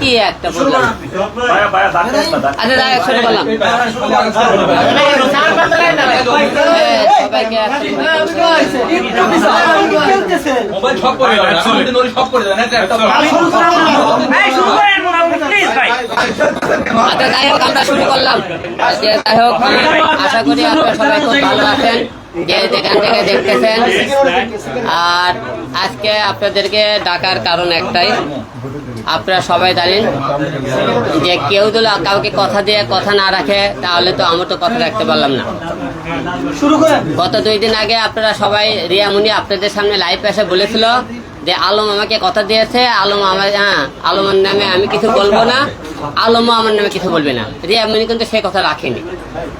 কি একটা বললাম আচ্ছা দাঁড়া একসাথে বললাম হ্যাঁ। মোবাইল সব করে দেয় না শুরু করে আচ্ছা যাই হোক আমরা শুরু করলাম। আজকে যাই হোক আশা করি আপনারা সবাই খুব ভালো আছেন যে যেখান থেকে দেখতেছেন। আর আজকে আপনাদেরকে ডাকার কারণ একটাই। আপনারা সবাই জানেন যে কেউ যদি কাউকে কথা দিয়ে কথা না রাখে তাহলে তো আমার তো কথা রাখতে পারলাম না। গত দুই দিন আগে আপনারা সবাই রিয়ামুনি আপনাদের সামনে লাইভ এসে বলেছিল যে আলম আমাকে কথা দিয়েছে, আলম আমার হ্যাঁ আলমের নামে আমি কিছু বলব না আলমও আমার নামে কিছু বলবে না। রিয়ামুনি কিন্তু সে কথা রাখেনি।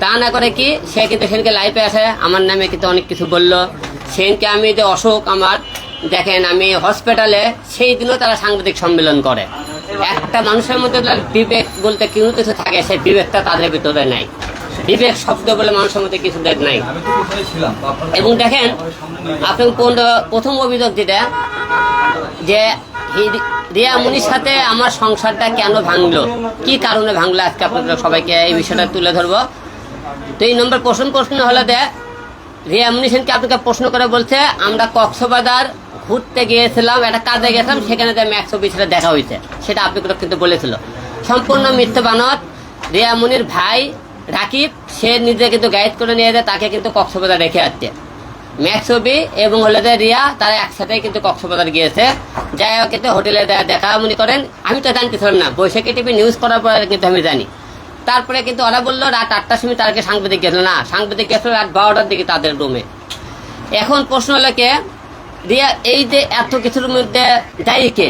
তা না করে কি, সে কিন্তু সেদিনকে লাইফে আসে, আমার নামে কিন্তু অনেক কিছু বলল। সেদিনকে আমি যে অসুখ আমার, দেখেন আমি হসপিটালে সেই দিনও তারা সাংবাদিক সম্মেলন করে। একটা মানুষের মধ্যে বিবেক বলতে কিছু কিছু থাকে, সেই বিবেকটা তাদের ভিতরে নাই। বিবেক শব্দ বলে মানুষের মধ্যে কিছু দেখ নাই। এবং দেখেন, আপনি কোন- প্রথম অভিযোগ যেটা, যে রিয়া মুনির সাথে আমার সংসারটা কেন ভাঙলো? কি কারণে ভাঙলো? আজকে আপনাদের সবাইকে এই বিষয়টা তুলে ধরবো। তো এই নম্বর প্রশ্ন প্রশ্ন হলো যে, রিয়া সেনকে আপনাকে প্রশ্ন করে বলছে, আমরা কক্সবাজার ঘুরতে গিয়েছিলাম, একটা কাজে গেছিলাম, সেখানে যে ম্যাক্স অফিসে দেখা হয়েছে। সেটা আপনি কিন্তু বলেছিল। সম্পূর্ণ মিথ্যে বানত। রিয়া মুনির ভাই রাকিব, সে নিজে কিন্তু গাইড করে নিয়ে যায়, তাকে কিন্তু কক্সবাজার রেখে আসছে। ম্যাক্সবি এবং হলে রিয়া, তারা একসাথেই কিন্তু কক্সবাজার গিয়েছে। যাই হোক কিন্তু হোটেলে দেখা মনে করেন। আমি তো জানতেছিলাম না, বৈশাখী টিভি নিউজ করার পরে কিন্তু আমি জানি। তারপরে কিন্তু ওরা বলল, রাত আটটার সময় তাদেরকে সাংবাদিক গেছিল। না, সাংবাদিক গেছিল রাত বারোটার দিকে তাদের রুমে এখন প্রশ্ন হলো কে? রিয়া, এই যে এত কিছুর মধ্যে দায়ী কে?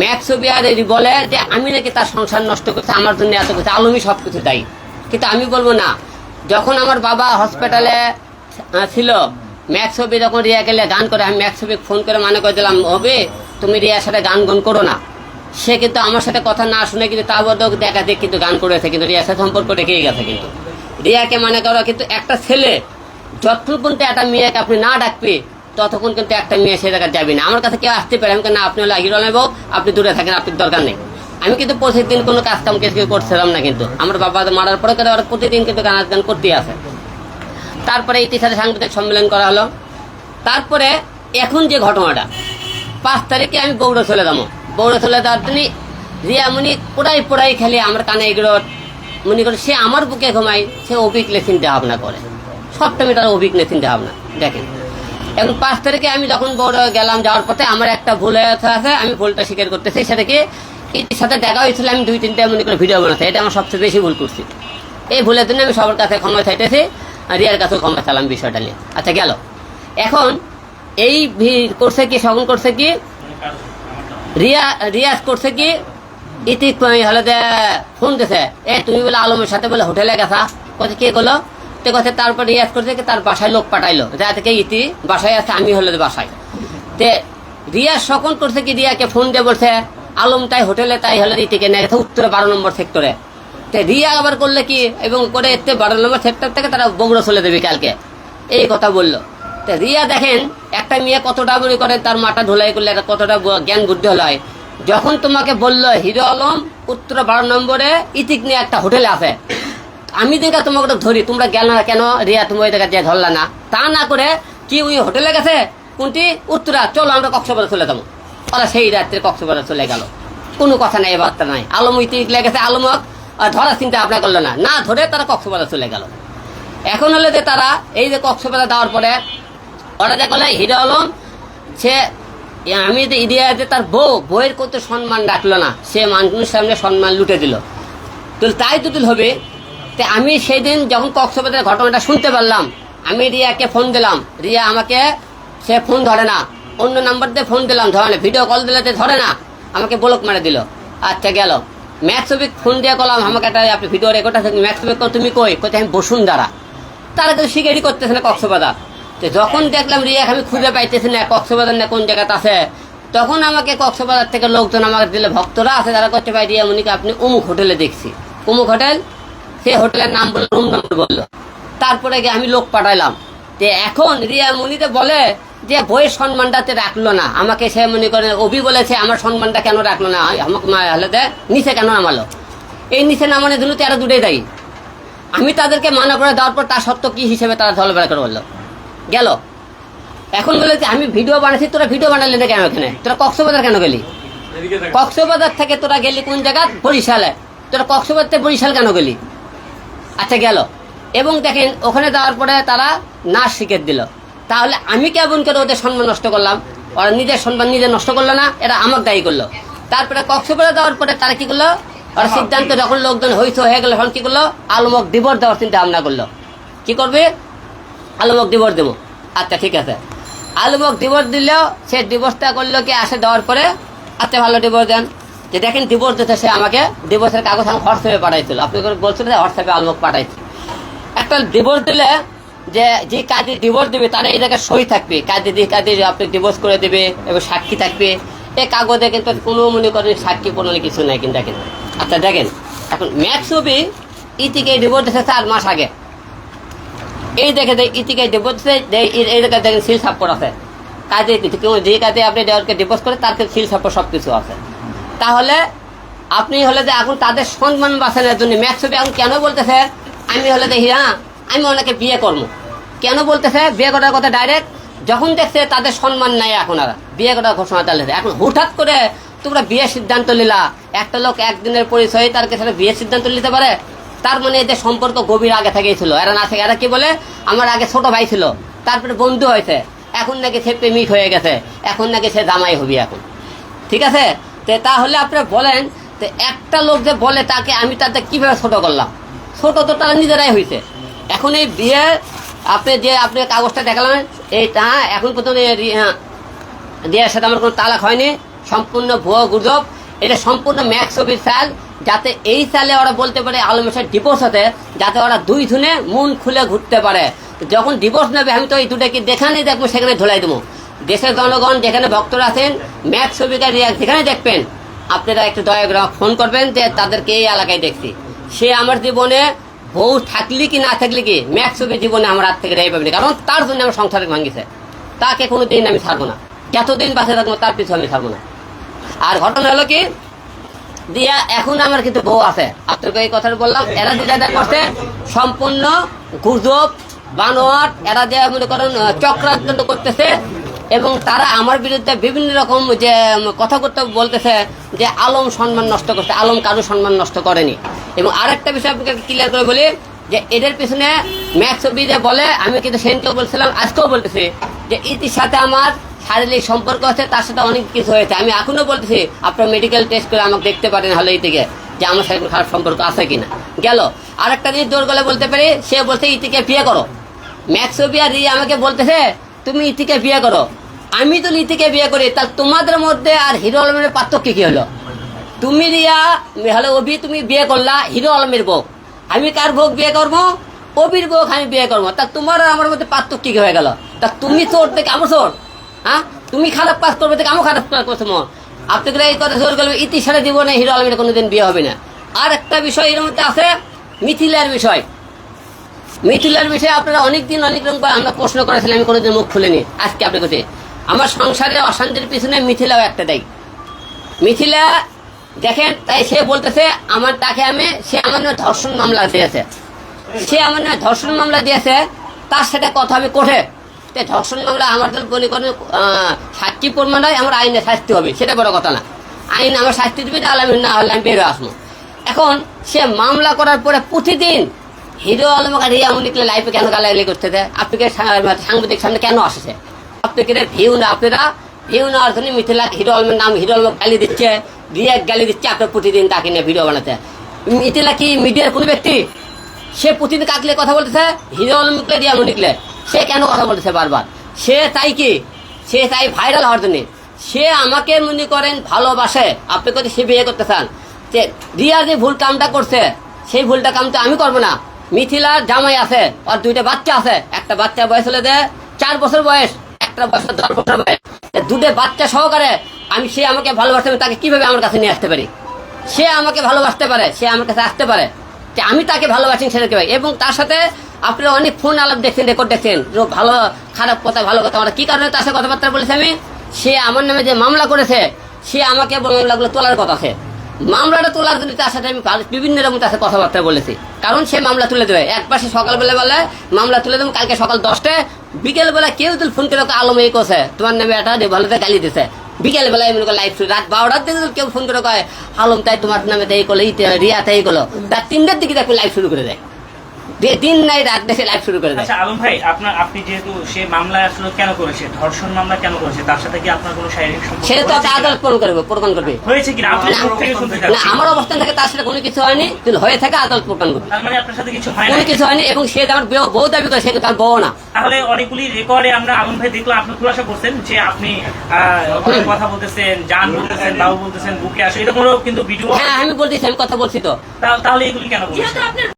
ম্যাক্স আর এই বলে যে, আমি নাকি তার সংসার নষ্ট করছে, আমার জন্য এত কিছু আলমই সব কিছু দায়ী। কিন্তু আমি বলব না। যখন আমার বাবা হসপিটালে ছিল ম্যাক্স হবি যখন রিয়া গেলে গান করে, আমি ম্যাক্স হবি ফোন করে মানে করে দিলাম হবে তুমি রিয়ার সাথে গান গান করো না। সে কিন্তু আমার সাথে কথা না শুনে কিন্তু তা বদক দেখা দেখ কিন্তু গান করেছে, কিন্তু রিয়ার সাথে সম্পর্ক রেখেই গেছে কিন্তু। রিয়াকে মানে করো কিন্তু একটা ছেলে, যতক্ষণ পর্যন্ত একটা মেয়েকে আপনি না ডাকবে, ততক্ষণ কিন্তু একটা মেয়ে সে জায়গায় যাবে না। আমার কাছে কেউ আসতে পারে, আমি কেন আপনি হলো হিরো নেব আপনি দূরে থাকেন, আপনার দরকার নেই। আমি কিন্তু প্রতিদিন কোনো কাজ কাম কিছু করছিলাম না কিন্তু। আমার বাবা মারার পরে কিন্তু ওরা প্রতিদিন কিন্তু গান গান করতেই আছে তারপরে ইতিহাসে সাংবাদিক সম্মেলন করা হলো। তারপরে এখন যে ঘটনাটা, পাঁচ তারিখে আমি বৌড়া চলে যাব। বৌড়া চলে যাওয়ার তিনি রিয়া মুনি পোড়াই পোড়াই খেলে আমার কানে এগুলো মনে করে সে আমার বুকে ঘুমায়, সে অভিজ্ঞ চিন্তা ভাবনা করে। সবটা মেটার অভিজ্ঞ চিন্তা ভাবনা, দেখেন। এখন পাঁচ তারিখে আমি যখন বড় গেলাম যাওয়ার পথে আমার একটা ভুল আছে, আমি ভুলটা স্বীকার করতেছি। সেটা কি এটির সাথে দেখা হয়েছিল, আমি দুই তিনটা মনে করে ভিডিও বানাতে। এটা আমার সবচেয়ে বেশি ভুল করছি। এই ভুলের জন্য আমি সবার কাছে ক্ষমা চাইতেছি আর রিয়ার কাছেও ক্ষমা চালাম বিষয়টা নিয়ে। আচ্ছা গেল। এখন এই করছে কি, শগন করছে কি? রিয়া রিয়াজ করছে কি? ইতি হলে যে ফোন দিছে। এ, তুমি বলে আলমের সাথে বলে হোটেলে গেছা। কথা কে করল তো কথা তারপর রিয়াজ করছে কি, তার বাসায় লোক পাঠাইলো। যা থেকে ইতি বাসায় আছে, আমি হলে বাসায়। তে রিয়া সকন করছে কি, রিয়াকে ফোন দিয়ে বলছে আলম তাই হোটেলে, তাই হলে ইতিকে নিয়ে। উত্তরে বারো নম্বর সেক্টরে রিয়া আবার করলে কি, এবং করে এতে বারো নম্বর সেক্টর থেকে তারা বগুড়া চলে দেবে কালকে। এই কথা বলল। তা রিয়া দেখেন, একটা মেয়ে কতটা বড় করে, তার মাটা ঢোলাই করলে কতটা জ্ঞান বুদ্ধি হলো হয়। যখন তোমাকে বলল, হিরো আলম, উত্তর বারো নম্বরে ইতিক নিয়ে একটা হোটেলে আছে। আমি দেখা তোমাকে ধরি, তোমরা গেল না কেন? রিয়া, তুমি ওই জায়গায় যে ধরলা না। তা না করে কি ওই হোটেলে গেছে? কোনটি? উত্তরা। চলো আমরা কক্সবাজার চলে যাব। ওরা সেই রাত্রে কক্সবাজার চলে গেল। কোনো কথা নাই বার্তা নাই। আলম ইতিক লেগেছে আলমক ধরার চিন্তা আপনার করল না। না ধরে তারা কক্সবাজার চলে গেল। এখন হলে যে তারা এই যে কক্সবাজার দেওয়ার পরে ওরা যে বলে, হিরো আলম, সে আমি যে ইডিয়াতে তার বউ, বউয়ের কত সম্মান রাখল না, সে মানুষের সামনে সম্মান লুটে দিল। তো তাই দুটিল হবে। তে আমি সেই দিন যখন কক্সবাজারের ঘটনাটা শুনতে পারলাম, আমি রিয়াকে ফোন দিলাম। রিয়া আমাকে, সে ফোন ধরে না। অন্য নাম্বার দিয়ে ফোন দিলাম, ধরে না ভিডিও কল দিলে তো ধরে না, আমাকে ব্লক মারে দিল। আচ্ছা গেল। ম্যাক্সবিক ফোন দিয়ে করলাম আমাকে একটা আপনি ভিডিও রেকর্ড আছে ম্যাক্সবিক তুমি কই? কোথায় আমি বসুন দ্বারা তারা তো শিকারি করতেছে না কক্সবাজার। তো যখন দেখলাম রিয়াক, আমি খুঁজে পাইতেছি না কক্সবাজার না কোন জায়গাতে আছে। তখন আমাকে কক্সবাজার থেকে লোকজন আমাকে দিলে, ভক্তরা আছে, তারা করতে পাই রিয়া, মুনিকে, আপনি অমুক হোটেলে দেখছি। অমুক হোটেল? সেই হোটেলের নাম বলল, রুম নাম্বার বলল। তারপরে গিয়ে আমি লোক পাঠাইলাম। যে এখন রিয়া মুনিতে বলে যে বইয়ের সম্মানটাতে রাখল না। আমাকে সে মনে করে, অভি বলেছে, আমার সম্মানটা কেন রাখল না? আমাকে মা, হলে দে, নিচে কেন নামালো? এই নিচে নামানোর জন্য তো এরা দুটোই দায়ী। আমি তাদেরকে মানা করে দেওয়ার পর তার সত্য কী হিসেবে তারা ঝলবেলা করে বলল গেল। এখন বলে যে, আমি ভিডিও বানাচ্ছি তোরা ভিডিও বানালি না কেন এখানে? তোরা কক্সবাজার কেন গেলি? কক্সবাজার থেকে তোরা গেলি কোন জায়গা? বরিশালে। তোরা কক্সবাজার থেকে বরিশাল কেন গেলি? আচ্ছা গেল। এবং দেখেন, ওখানে যাওয়ার পরে তারা নাচ শিখে দিল। তাহলে আমি কেমন করে ওদের সম্মান নষ্ট করলাম? ওরা নিজের সম্মান নিজে নষ্ট করল না, এরা আমার দায়ী করল। তারপরে কক্সবাজার যাওয়ার পরে তারা কি করল? ওরা সিদ্ধান্ত যখন লোকজন হইতে হয়ে গেল, তখন কি করল? আলমক দিবর দেওয়ার চিন্তা ভাবনা করল। কি করবে? আলমক দিবস দেবো। আচ্ছা ঠিক আছে। আলমক দিবস দিলেও সে দিবসটা করল কি, আসে দেওয়ার পরে আচ্ছা ভালো দিবস দেন। যে দেখেন দিবস দিতে সে আমাকে দিবসের কাগজ আমি হোয়াটসঅ্যাপে পাঠাইছিল। আপনি বলছিলেন যে হোয়াটসঅ্যাপে আলমক পাঠাইছিল একটা ডিভোর্স দিলে যে যে কাজে ডিভোর্স দেবে, তারা এই জায়গায় সই থাকবে। কাজে যে কাজে আপনি ডিভোর্স করে দেবে, এবং সাক্ষী থাকবে। এই কাগজে কিন্তু কোনো মনে করেন সাক্ষী কোনো কিছু নাই, কিন্তু দেখেন। আচ্ছা দেখেন। এখন ম্যাক্স ছবি ইতিকে ডিভোর্স দিয়েছে চার মাস আগে। এই দেখে দেখ ইতিকে ডিভোর্স এই জায়গায় দেখেন সিল সাপোর্ট আছে। কাজে যে কাজে আপনি দেওয়ারকে ডিভোর্স করে, তার সিল সাপোর্ট সব কিছু আছে। তাহলে আপনি হলে যে এখন তাদের সম্মান বাঁচানোর জন্য ম্যাক্স ছবি এখন কেন বলতেছে? আমি হলে দেখি হ্যাঁ আমি ওনাকে বিয়ে করব। কেন বলতেছে? বিয়ে করার কথা ডাইরেক্ট যখন দেখছে তাদের সম্মান নাই এখন আর। বিয়ে করার ঘোষণা চালিয়েছে এখন হঠাৎ করে তোমরা বিয়ের সিদ্ধান্ত নিলা। একটা লোক একদিনের পরিচয়ে তার কাছে বিয়ের সিদ্ধান্ত নিতে পারে। তার মানে এদের সম্পর্ক গভীর আগে থেকেই ছিল। এরা না থেকে এরা কি বলে? আমার আগে ছোট ভাই ছিল। তারপরে বন্ধু হয়েছে। এখন নাকি সে প্রেমিক হয়ে গেছে। এখন নাকি সে জামাই হবি এখন। ঠিক আছে? তো তাহলে আপনারা বলেন, তো একটা লোক যে বলে তাকে আমি তাতে কীভাবে ছোট করলাম? ছোট তো তারা নিজেরাই হয়েছে এখন এই বিয়ে আপনি যে আপনি কাগজটা দেখালেন এই তা এখন পর্যন্ত এই রি- হ্যাঁ, সাথে আমার কোনো তালাক হয়নি। সম্পূর্ণ ভুয়ো গুজব। এটা সম্পূর্ণ ম্যাক্স অফিস চাল যাতে এই চালে ওরা বলতে পারে আলমেশের ডিভোর্স হতে যাতে ওরা দুই ধুনে মন খুলে ঘুরতে পারে। যখন ডিভোর্স নেবে আমি তো এই দুটাকে দেখানে দেখব সেখানে ধুলাই দেবো। দেশের জনগণ যেখানে ভক্তরা আছেন ম্যাক্স ছবিকার যেখানে দেখবেন। আপনারা একটু দয়া ফোন করবেন যে তাদেরকে এই এলাকায় দেখছি। সে আমার জীবনে বউ থাকলে কি না থাকলে কি? ম্যাক্স ছবি জীবনে আমার হাত থেকে রেই পাবেনি কারণ তার জন্য আমার সংসার ভাঙিছে। তাকে কোনো দিন আমি ছাড়বো না। যতদিন বাঁচে থাকব, তার পিছু আমি ছাড়বো না। আর ঘটনা হলো কি? দিয়া, এখন আমার কিন্তু বউ আছে। আপনাকে এই কথাটা বললাম। এরা যে যা করছে, সম্পূর্ণ গুজব, বানোয়াট, এরা যে মনে করেন, চক্রান্ত করতেছে এবং তারা আমার বিরুদ্ধে বিভিন্ন রকম যে কথা করতে বলতেছে যে আলম সম্মান নষ্ট করছে, আলম কারও সম্মান নষ্ট করেনি। এবং আরেকটা বিষয় আপনাকে ক্লিয়ার করে বলি, যে এদের পিছনে ম্যাক্স যে বলে, আমি কিন্তু সেদিনকেও বলছিলাম, আজকেও বলতেছি যে ইতির সাথে আমার শারীরিক সম্পর্ক আছে, তার সাথে অনেক কিছু হয়েছে। আমি এখনও বলতেছি, আপনার মেডিকেল টেস্ট করে আমাকে দেখতে পারেন হলে থেকে যে আমার সাথে খারাপ সম্পর্ক আছে কিনা। গেল, আরেকটা জিনিস জোর গলে বলতে পারি, সে বলছে, ইতিকে বিয়ে করো। ম্যাক্সোবিয়া রিয়া আমাকে বলতেছে, তুমি ইতিকে বিয়ে করো। আমি তো ইতিকে বিয়ে করি, তা তোমাদের মধ্যে আর হিরো আলমের পার্থক্য কি হলো? তুমি রিয়া হলো অভি, তুমি বিয়ে করলা, হিরো আলমের বউ। আমি কার বউ বিয়ে করব? অবির বউ আমি বিয়ে করব। তা তোমার আমার মধ্যে পার্থক্য কি হয়ে গেল? তা তুমি চোর থেকে আমার চোর হ্যাঁ? তুমি খারাপ কাজ করবে থেকে আমি খারাপ কাজ করছ মন। আপনাকে এই কথা জোর করবে ইতি সারা জীবনে হিরো আলমের কোনোদিন বিয়ে হবে না। আর একটা বিষয় এর মধ্যে আছে, মিথিলার বিষয়। মিথিলার বিষয়ে আপনারা অনেকদিন অনেক রকম আমরা প্রশ্ন করেছিলাম, আমি কোনোদিন মুখ খুলিনি। আজকে আপনার কাছে আমার সংসারে অশান্তির পিছনে মিথিলাও একটা দেয়। মিথিলা দেখেন তাই সে বলতেছে আমার তাকে আমি সে আমার ধর্ষণ মামলা দিয়েছে। সে আমার ধর্ষণ মামলা দিয়েছে তার সাথে কথা আমি কোঠে ধর্ষণ মামলা আমার তো মনে করেন আহ, সাক্ষী প্রমাণ হয় আমার আইনে শাস্তি হবে সেটা বড় কথা না। আইন আমার শাস্তি দেবে তাহলে আমি না হলে আমি বেরো আসব। এখন সে মামলা করার পরে প্রতিদিন হিরো আলম আর রিয়া লিখলে লাইফে কেন গালাগালি করতে দেয় আপনাকে সাংবাদিক সামনে কেন আসছে? আপনাকে ভিউ না, আপনারা ভিউ নেওয়ার জন্য মিথিলা হিরো আলমের নাম হিরো আলম গালি দিচ্ছে, দিয়ে গালি দিচ্ছে আপনার প্রতিদিন তাকে নিয়ে ভিডিও বানাতে। মিথিলা কি মিডিয়ার কোনো ব্যক্তি? সে প্রতিদিন কাকলে কথা বলতেছে? হিরো আলম লিখলে সে কেন কথা বলতেছে বারবার? সে তাই কি? সে তাই ভাইরাল হওয়ার জন্য। সে আমাকে মনে করেন ভালোবাসে। আপনি যদি সে বিয়ে করতে চান? যে রিয়া যে ভুল কামটা করছে, সেই ভুলটা কাম তো আমি করব না। মিথিলার জামাই আছে, আর দুইটা বাচ্চা আছে। একটা বাচ্চা বয়স হলে দে, চার বছর বয়স। একটা বয়স দশ বছর দুটো বাচ্চা সহকারে আমি সে আমাকে ভালোবাসতে পারি, তাকে কীভাবে আমার কাছে নিয়ে আসতে পারি? সে আমাকে ভালোবাসতে পারে সে আমার কাছে আসতে পারে। যে আমি তাকে ভালোবাসি সেটা কীভাবে এবং তার সাথে আপনি অনেক ফোন আলাপ দেখছেন রেকর্ড দেখছেন ভালো খারাপ কথা ভালো কথা আমরা কি কারণে তার সাথে কথাবার্তা বলেছি আমি? সে আমার নামে যে মামলা করেছে সে আমাকে মামলাগুলো তোলার কথা আছে। মামলাটা তোলার জন্য তার সাথে আমি বিভিন্ন রকম তার সাথে কথাবার্তা বলেছি। কারণ সে মামলা তুলে দেবে। এক পাশে সকালবেলা বলে মামলা তুলে দেবো কালকে সকাল দশটায় বিকেল বেলা কেউ তুল ফোন করে আলম এই করছে তোমার নামে এটা ভালোতে গালি দিছে। বিকেল বেলায় এমনি লাইভ রাত বারোটার দিকে কেউ ফোন করে কয়, আলম তাই তোমার নামে তাই করল রিয়া তাই করল। রাত তিনটার দিকে দেখো লাইভ শুরু করে দিয়ে। দিন নাই রাত দেখে লাইভ শুরু করে দেয়। আচ্ছা আলম ভাই আপনার আপনি যেহেতু সে মামলা আসলে কেন করেছে ধর্ষণ মামলা কেন করেছে তার সাথে কি আপনার কোনো শারীরিক সম্পর্ক সেটা তো কিনা? আদালত প্রমাণ করবে প্রমাণ করবে। হয়েছে কিনা? আপনার মুখ থেকে শুনতে না। আমার অবস্থান থেকে তার সাথে কোনো কিছু হয়নি কিন্তু হয়ে থাকে আদালত প্রমাণ করবে। তার মানে আপনার সাথে কিছু হয় না কোনো কিছু হয়নি এবং সে আমার বউ- বউ দাবি করে সে তার বউ না। তাহলে অনেকগুলি রেকর্ডে আমরা আলম ভাই দেখলাম আপনি খুলাসা করছেন যে আপনি কথা বলতেছেন জান বলতেছেন বাবু বলতেছেন বুকে আসো এরকমও কিন্তু ভিডিও হ্যাঁ আমি বলতেছি আমি কথা বলছি তো। তাহলে এগুলি কেন বলছেন